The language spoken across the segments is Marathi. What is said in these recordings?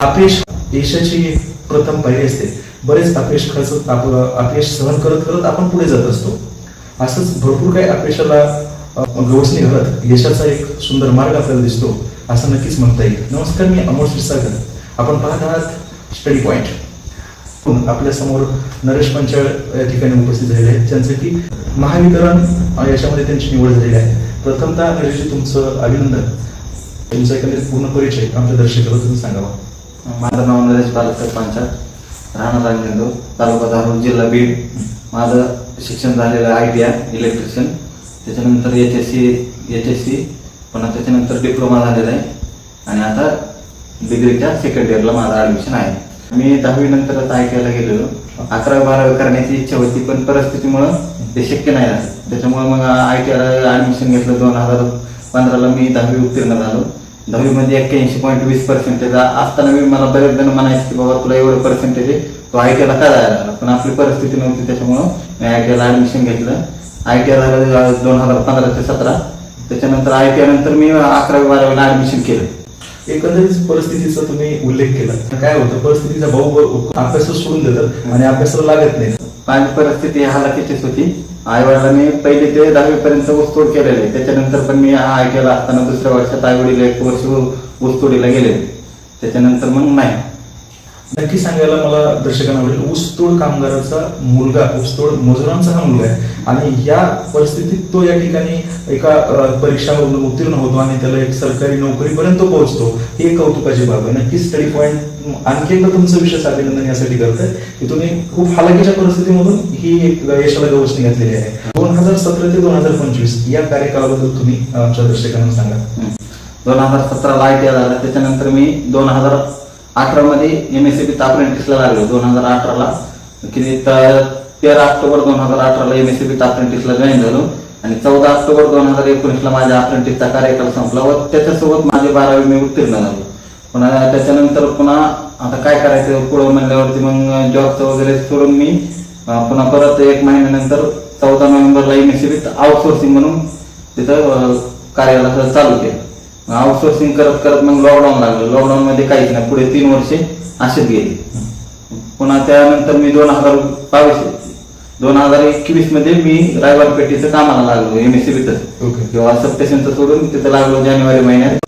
अपयश यशाची प्रथम पायरी असते. बरेच अपयश खर्च अपयश सहन करत करत आपण पुढे जात असतो. असंच भरपूर काही अपयशाला गवसणी घालत यशाचा एक सुंदर मार्ग आपल्याला दिसतो असं नक्कीच म्हणता येईल. नमस्कार मी अमोल क्षीरसागर. आपण पाहत आहात स्टडी पॉईंट आपल्यासमोर नरेश पंचाळ या ठिकाणी उपस्थित झालेले आहेत ज्यांचं की महावितरण याच्यामध्ये त्यांची निवड झालेली आहे. प्रथमतः नरेशजी तुमचं अभिनंदन. तुमचा एकंदरीत पूर्ण परिचय आमच्या दर्शकाला तुम्ही सांगावा. माझं नाव नरेश बालकर पंचायत राहणार रांगेंदूर तालुका धारूर जिल्हा बीड. माझं शिक्षण झालेलं आय टी आय इलेक्ट्रिशियन त्याच्यानंतर H S C H S C पुन्हा त्याच्यानंतर डिप्लोमा झालेला आहे. आणि आता डिग्रीच्या सेकंड इयरला माझं ॲडमिशन आहे. मी दहावी नंतरच आय टी आयला गेलेलो. अकरावी बारावी करण्याची इच्छा होती पण परिस्थितीमुळं ते शक्य नाही झालं. त्याच्यामुळे मग आय टी आयला ॲडमिशन घेतलं दोन हजार पंधराला मी दहावी उत्तीर्ण झालो. दहावीमध्ये एक्क्याऐंशी पॉईंट वीस पर्सेंटेज असताना मी मला बरेच जण म्हणायचे की बाबा तुला एवढं पर्सेंटेज आहे. तो आय टी आयला का जायला लागला? पण आपली परिस्थिती नव्हती त्याच्यामुळं मी आय टी आयला ॲडमिशन घेतलं. आय टी आय झालं दोन हजार पंधरा ते सतरा. त्याच्यानंतर आय टी आय नंतर मी अकरावी बारावीला ॲडमिशन केलं. एकंदरीत परिस्थितीचा तुम्ही उल्लेख केला. काय होतं? परिस्थितीचा भाऊ अभ्यास सोडून देतात आणि अभ्यासाला लागत नाही. माझी परिस्थिती हालाकीचीच होती. आई वडिलांनी पहिले ते दहावी पर्यंत ऊसतोड केलेले. त्याच्यानंतर पण मी आय केला असताना दुसऱ्या वर्षात आई वडील एक वर्ष ऊसतोडीला गेले. त्याच्यानंतर मग नाही. नक्की सांगायला मला दर्शकांना आवडेल ऊसतोड कामगाराचा मुलगा ऊसतोड मजुरांचा हा मुलगा आहे. आणि या परिस्थितीत तो या ठिकाणी एका परीक्षामधून उत्तीर्ण होतो आणि त्याला एक सरकारी नोकरीपर्यंत पोहोचतो. ही एक कौतुकाची बाब आहे. नक्कीच स्टडी पॉईंट आणखी एकदा तुमचं विशेष अभिनंदन यासाठी करताय की तुम्ही खूप हालाकीच्या परिस्थितीमधून ही एक यशाला गवसणी घातलेली आहे. दोन हजार सतरा ते दोन हजार पंचवीस या कार्यकाळाबद्दल तुम्ही आमच्या दर्शकांना सांगा. दोन हजार सतराला आय टी आय त्याच्यानंतर मी दोन हजार अठरा मध्ये एम एस सी बीचा अप्रेंटिसला लागलो दोन हजार अठराला. किती? तेरा ऑक्टोबर दोन हजार अठराला एम एस सी बी अप्रेंटिसला जॉईन झालो. आणि चौदा ऑक्टोबर दोन हजार एकोणीसला माझ्या अप्रेंटिसचा कार्यकाल संपला व त्याच्यासोबत माझी बारावी मी उत्तीर्ण झालो. पुन्हा त्याच्यानंतर पुन्हा आता काय करायचं पुढं म्हणल्यावरती मग जॉबचं वगैरे सोडून मी पुन्हा परत एक महिन्यानंतर चौदा नोव्हेंबरला एम एस सी बीत आउटसोर्सिंग म्हणून तिथं कार्यालय कार्याला चालू केलं. आउटसोर्सिंग करत करत मग लॉकडाऊन लागलं. लॉकडाऊन मध्ये काहीच नाही. पुढे तीन वर्षे असेच गेले. पुन्हा त्यानंतर मी दोन हजार बावीस दोन हजार एकवीसमध्ये मी रायबाग पेठीचं कामाला लागलो एम एस सी ओके. किंवा सबस्टेशनचं सोडून तिथं लागलो जानेवारी महिन्यात.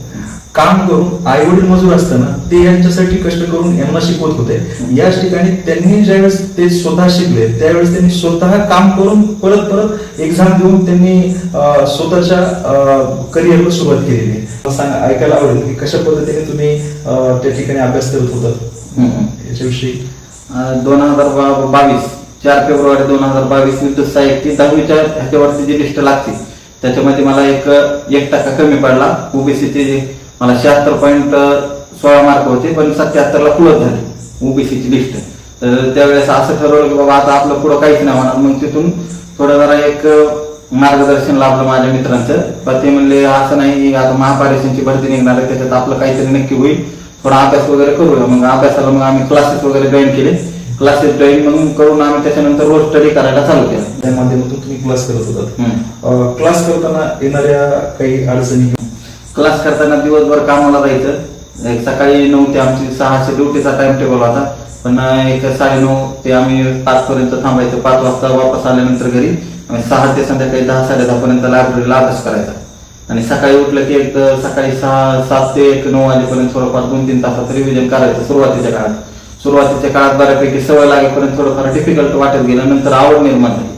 काम करून आई वडील मजूर असताना ते यांच्यासाठी कष्ट करून यांना शिकवत होते. याच ठिकाणी त्यांनी ज्यावेळेस ते स्वतः शिकले त्यावेळेस त्यांनी स्वतः काम करून परत परत एक्झाम देऊन त्यांनी स्वतःच्या करिअरला सुरुवात केलेली आहे. सांगा ऐकायला आवडेल की कशा पद्धतीने तुम्ही त्या ठिकाणी अभ्यास करत हम्म. याच्याविषयी. दोन हजार बावीस चार फेब्रुवारी दोन हजार बावीस विद्युत सहाय्यक दहावीच्या ह्याच्यावरती जी लिस्ट लागते त्याच्यामध्ये मला एक एक टक्का कमी पडला. ओबीसीचे मला शहात्तर पॉईंट सोळा मार्क होते पण सत्याहत्तरला पुढं झाले ओबीसीची लिस्ट तर त्यावेळेस असं ठरवलं की बाबा आता आपलं पुढं काहीच नाही होणार. मग तिथून थोडं जरा एक मार्गदर्शन लाभलं माझ्या मित्रांचं. पण ते म्हणले असं नाही आता महापारेषणची भरती निघणार आहे त्याच्यात आपलं काहीतरी नक्की होईल. थोडा अभ्यास वगैरे करूया. मग अभ्यासाला मग आम्ही क्लासेस वगैरे जॉईन केले. क्लासेस जॉईन म्हणून करून आम्ही त्याच्यानंतर रोज स्टडी करायला चालू केलं. त्या माध्यमातून तुम्ही क्लास करत होतात. हम्म. क्लास करताना येणाऱ्या काही अडचणी क्लास करताना दिवसभर कामाला जायचं. एक सकाळी नऊ ते आमची सहाशे ड्युटीचा टाइम टेबल होता. पण एक साडे नऊ ते आम्ही पाच पर्यंत थांबायचं. पाच वाजता वापस आल्यानंतर घरी आम्ही सहा ते संध्याकाळी दहा साडे दहापर्यंत लायब्ररीला अभ्यास करायचा. आणि सकाळी उठलं की एक सकाळी सहा सात ते एक नऊ वाजेपर्यंत थोडंफार दोन तीन तासात रिव्हिजन करायचं सुरुवातीच्या काळात. सुरुवातीच्या काळात बऱ्यापैकी सवय लागेपर्यंत थोडंफार डिफिकल्ट वाटत गेलं. नंतर आवड निर्माण झाली.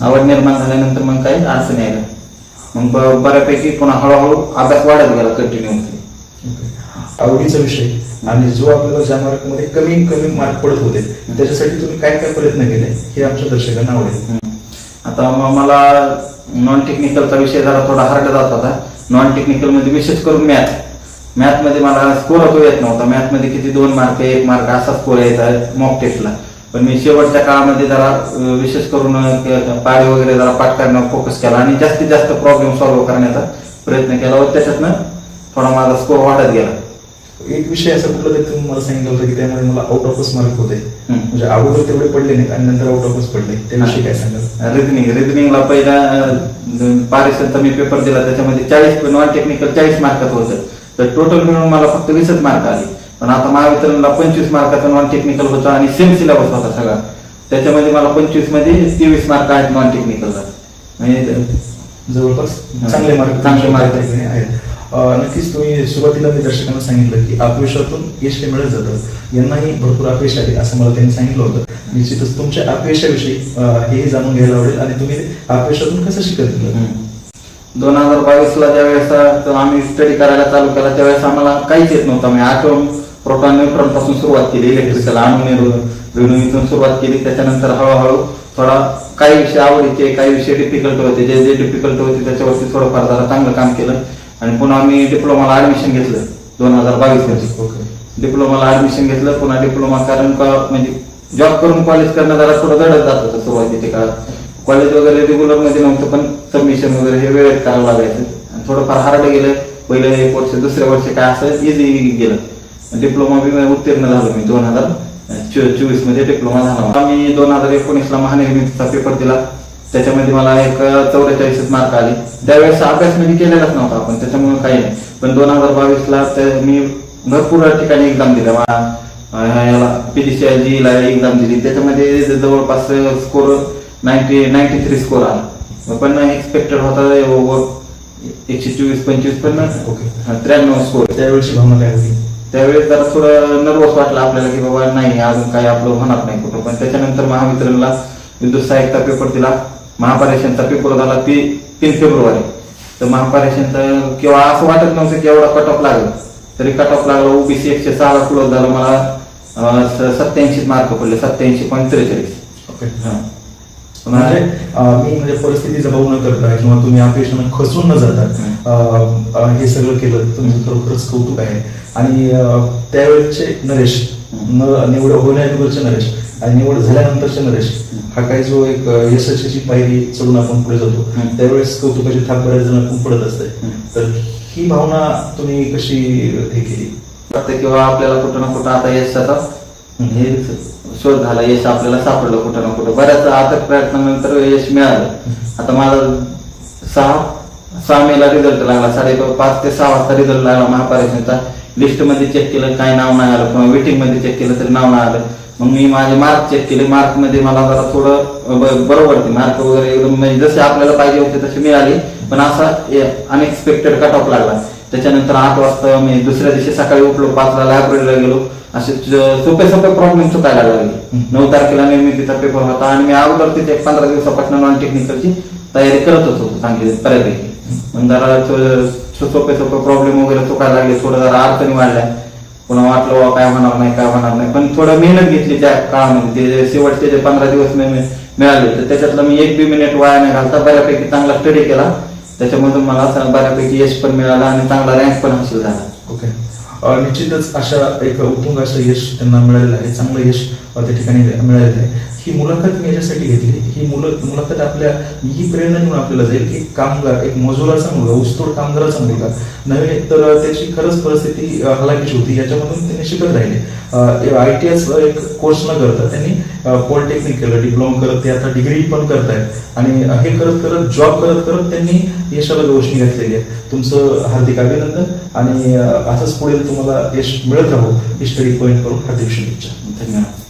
आवड निर्माण झाल्यानंतर मग काही अडचणी आल्या मग ब- बऱ्यापैकी पुन्हा हळूहळू अभ्यास वाढत गेला कंटिन्युअसली आवडीचा विषय. आणि जो आपल्याला ज्या मार्कमध्ये कमी कमी मार्क पडत होते त्याच्यासाठी तुम्ही काय काय प्रयत्न केले हे आमच्या दर्शकांना आवडेल. आता मग मला नॉन टेक्निकलचा विषय जरा थोडा हार्ड जात होता नॉन टेक्निकलमध्ये विशेष करून मॅथ मॅथमध्ये मला स्कोर तो येत नव्हता. मॅथमध्ये किती दोन मार्क एक मार्क असा स्कोर यायचा मॉक टेस्टला पण मी शेवटच्या काळामध्ये जरा विशेष करून पाढे वगैरे जरा पाठ करण्यावर फोकस केला आणि जास्तीत जास्त प्रॉब्लेम सॉल्व्ह करण्याचा प्रयत्न केला. व त्याच्यातनं थोडा माझा स्कोर वाढत गेला. एक विषय असा कुठला तरी तुम्ही मला सांगितलं होतं की त्यामुळे मला आउट ऑफच मार्क होते. म्हणजे अगोदर तेवढे पडले नाहीत आणि नंतर आउट ऑफच पडले. त्याविषयी काय सांगाल? रिजनिंग रिजनिंगला पहिला पारिसचा मी पेपर दिला त्याच्यामध्ये चाळीस नॉन टेक्निकल चाळीस मार्कात होतं. तर टोटल मिळून मला फक्त वीसच मार्क आले. पण आता महावितरणला पंचवीस मार्काचा नॉन टेक्निकल होता आणि सेम सिलेबस होता सगळा. त्याच्यामध्ये मला पंचवीसमध्ये तेवीस मार्क आहेत नॉन टेक्निकलला म्हणजे जवळपास हा. चांगले मार्क चांगले अं, नक्कीच तुम्ही सुरुवातीला मी दर्शकांना सांगितलं की अपयशातून यश हे मिळत जातं. यांनाही भरपूर अपयश आले असं मला त्यांनी सांगितलं होतं. निश्चितच तुमच्या अपयशाविषयी हेही जाणून घ्यायला आवडेल आणि तुम्ही अपयशातून कसं शिकत गेलं दोन हजार बावीस ला ज्यावेळेस आम्ही स्टडी करायला चालू केला त्यावेळेस आम्हाला काहीच येत नव्हतं. आठवण प्रोटॉन न्यूट्रॉनपासून सुरुवात केली इलेक्ट्रिकल अणुनिर्व रेणूतून सुरुवात केली. त्याच्यानंतर हळूहळू थोडा काही विषय आवडीचे काही विषय डिफिकल्ट होते. जे जे डिफिकल्ट होते त्याच्यावरती थोडंफार जरा चांगलं काम केलं. आणि पुन्हा आम्ही डिप्लोमाला ऍडमिशन घेतलं दोन हजार बावीसमध्ये. डिप्लोमाला ऍडमिशन घेतलं पुन्हा डिप्लोमा कारण का म्हणजे जॉब करून कॉलेज करणं जरा थोडं जडत जात होतं सुरुवातीच्या काळात. कॉलेज वगैरे रेग्युलरमध्ये नव्हतं पण सबमिशन वगैरे हे वेळेत करावं लागायचं. आणि थोडंफार हार्ड गेलं. पहिलं एक वर्ष दुसऱ्या वर्ष काय असं इझी गेलं. डिप्लोमा बी मी उत्तीर्ण झालो मी दोन हजार चोवीसमध्ये डिप्लोमा झाला मी दोन हजार एकोणीस ला महानिर्मितीचा पेपर दिला. त्याच्यामध्ये मला एक चौवेचाळीस मार्क आले. त्यावेळेस अभ्यास मी केलेलाच नव्हता आपण त्याच्यामुळे काही नाही. पण दोन हजार बावीस ला ते मी भरपूर ठिकाणी एक्झाम दिल्या. मा- अं, याला पीडीसीआय ला एक्झाम दिली. त्याच्यामध्ये जवळपास score ninety ninety three score आला. पण एक्सपेक्टेड होता एकशे चोवीस पंचवीस पण ओके. त्र्याण्णव स्कोर त्यावेळेची भावना काय होती त्यावेळेस जरा थोडं नर्वस वाटलं आपल्याला की बाबा नाही अजून काही आपलं होणार नाही कुठं पण त्याच्यानंतर महावितरणला विद्युत सहाय्यकचा पेपर दिला महापारेषणचा पेपर झाला ती तीन फेब्रुवारी. तर महापारेषणचा किंवा असं वाटत नव्हतं की एवढा कट ऑफ लागेल. तरी कट ऑफ लागला ओबीसी एकशे सहाला क्लोज झाला मला सत्याऐंशी मार्क पडले सत्याऐंशी पॉईंट त्रेचाळीस. ओके म्हणजे मी म्हणजे परिस्थिती जबाब न करता किंवा तुम्ही अपयशानं खचून न जाता हे सगळं केलं तुम्ही खरोखरच कौतुक आहे. आणि अं, त्यावेळेचे नरेश न निवड होण्याअगोदरचे नरेश आणि निवड झाल्यानंतरचे नरेश हा काही जो एक यशस्वीची पायरी चढून आपण पुढे जातो त्यावेळेस कौतुकाची थाप बऱ्याच जणांकडून पडत असते तर ही भावना तुम्ही कशी हे केली? किंवा आपल्याला कुठं ना कुठं आता यशाचा हे शोध झाला यश आपल्याला सापडलं कुठं ना कुठं. बऱ्याच आता प्रयत्नानंतर यश मिळालं. आता माझा सहा सहा मेला रिझल्ट लागला. साडे पाच ते सहा वाजता रिझल्ट लागला महापारेषणचा लिस्टमध्ये चेक केलं काय नाव नाही आलं. किंवा वेटिंगमध्ये चेक केलं तरी नाव नाही आलं. मग मी माझे मार्क चेक केले. मार्कमध्ये मला जरा थोडं बरोबर ते मार्क वगैरे एकदम म्हणजे जसे आपल्याला पाहिजे होते तसे मिळाले. पण असा अनएक्सपेक्टेड कट ऑफ लागला. त्याच्यानंतर आठ वाजता मी दुसऱ्या दिवशी सकाळी उठलो पाचला लायब्ररीला गेलो. असे सोपे सोपे प्रॉब्लेम चुकायला लागले. नऊ तारखेला निर्मितीचा पेपर होता आणि मी अगोदर तिथे एक पंधरा दिवसापासून नॉन टेक्निकलची तयारी करत होतो चांगली बऱ्यापैकी. मग जरा सोपे सोपे प्रॉब्लेम वगैरे चुकायला लागले थोडं जरा अडचणी वाढल्या. पुन्हा वाटलं काय होणार नाही काय होणार नाही. पण थोडं मेहनत घेतली त्या काळामध्ये. ते शेवटचे जे पंधरा दिवस मी मिळाले तर त्याच्यातलं मी एक बी मिनिट वाया नाही घालता. बऱ्यापैकी चांगला स्टडी केला. त्याच्यामधून मला असं बऱ्यापैकी यश पण मिळालं आणि चांगला रँक पण हासिल झाला. ओके निश्चितच अशा एक उत्तुंग असं यश त्यांना मिळालेलं आहे. चांगलं यश त्या ठिकाणी मिळालेलं आहे. ही मुलाखत मी याच्यासाठी घेतली. ही मुलं मुलाखत आपल्या ही प्रेरणा घेऊन आपल्याला जाईल. की एक कामगार एक मजुराचा मुलगा ऊसतोड कामगाराचा मुलगा. नव्हे तर त्याची खरंच परिस्थिती अं, हलाखीची होती. याच्यामधून त्यांनी शिकत राहिले. आय टी एस एक कोर्स न करता त्यांनी पॉलिटेक्निक केलं डिप्लोमा करत ते आता डिग्री पण करतायत. आणि हे करत करत जॉब करत करत त्यांनी यशाला रोशनी घातलेली आहे. तुमचं हार्दिक अभिनंदन. आणि असंच पुढे तुम्हाला यश मिळत राहू. स्टडी पॉईंट करून हार्दिक शुभेच्छा. धन्यवाद.